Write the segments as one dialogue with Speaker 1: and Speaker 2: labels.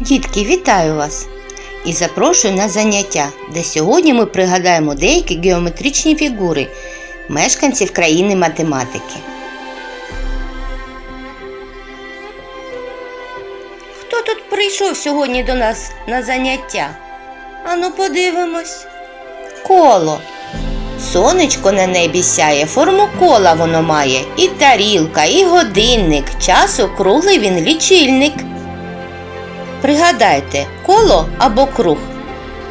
Speaker 1: Дітки, вітаю вас! І запрошую на заняття, де сьогодні ми пригадаємо деякі геометричні фігури мешканців країни математики. Хто тут прийшов сьогодні до нас на заняття? Ану подивимось. Коло. Сонечко на небі сяє, форму кола воно має, і тарілка, і годинник, часу круглий він лічильник. Пригадайте, коло або круг.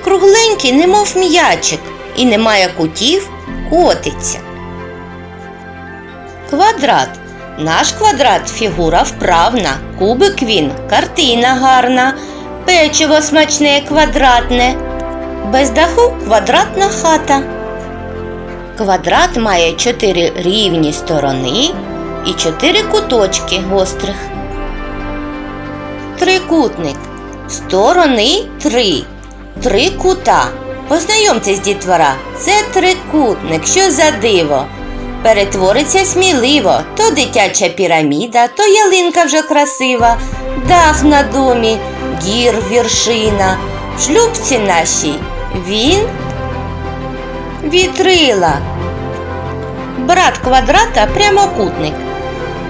Speaker 1: Кругленький, немов м'ячик, і немає кутів, котиться. Квадрат. Наш квадрат фігура вправна, кубик він, картина гарна, печиво смачне квадратне. Без даху квадратна хата. Квадрат має чотири рівні сторони і чотири куточки гострих. Трикутник. Сторони три. Три кута. Познайомтесь, дітвора, це трикутник, що за диво. Перетвориться сміливо, то дитяча піраміда, то ялинка вже красива, дах на домі, гір віршина. В шлюбці нашій він вітрила. Брат квадрата прямокутник.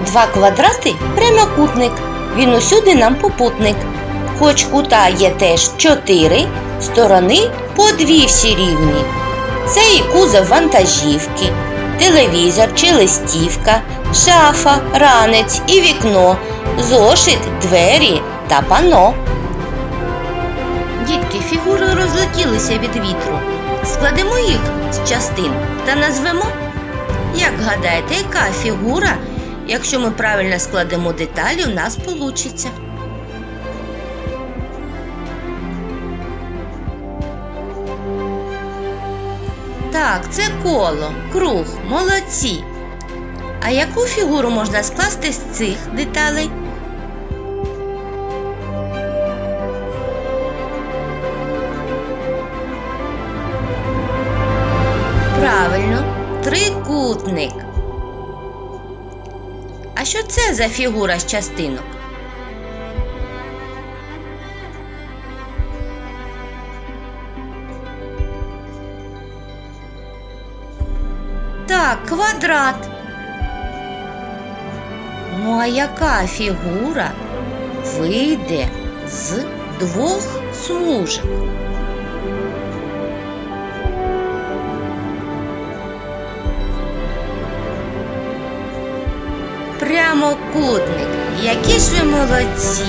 Speaker 1: Два квадрати прямокутник. Він усюди нам попутник. Хоч кута є теж чотири, сторони по дві всі рівні. Це і кузов вантажівки, телевізор чи листівка, шафа, ранець і вікно, зошит, двері та пано. Дітки, фігури розлетілися від вітру. Складемо їх з частин та назвемо. Як гадаєте, яка фігура, якщо ми правильно складемо деталі, у нас получиться? Так, це коло, круг, молодці. А яку фігуру можна скласти з цих деталей? Правильно, трикутник. А що це за фігура з частинок? Так, квадрат. Ну а яка фігура вийде з двох смужок? Прямокутник. Які ж ви молодці!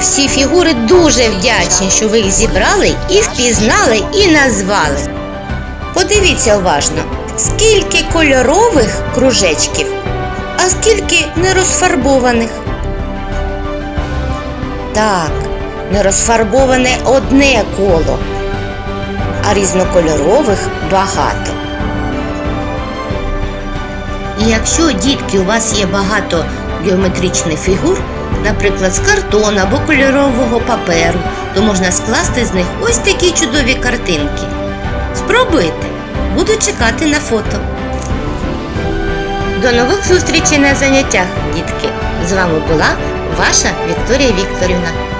Speaker 1: Всі фігури дуже вдячні, що ви їх зібрали і впізнали, і назвали. Подивіться уважно, скільки кольорових кружечків, а скільки нерозфарбованих. Так, нерозфарбоване одне коло, а різнокольорових багато. І якщо, дітки, у вас є багато геометричних фігур, наприклад, з картону або кольорового паперу, то можна скласти з них ось такі чудові картинки. Спробуйте, буду чекати на фото. До нових зустрічей на заняттях, дітки! З вами була ваша Вікторія Вікторівна.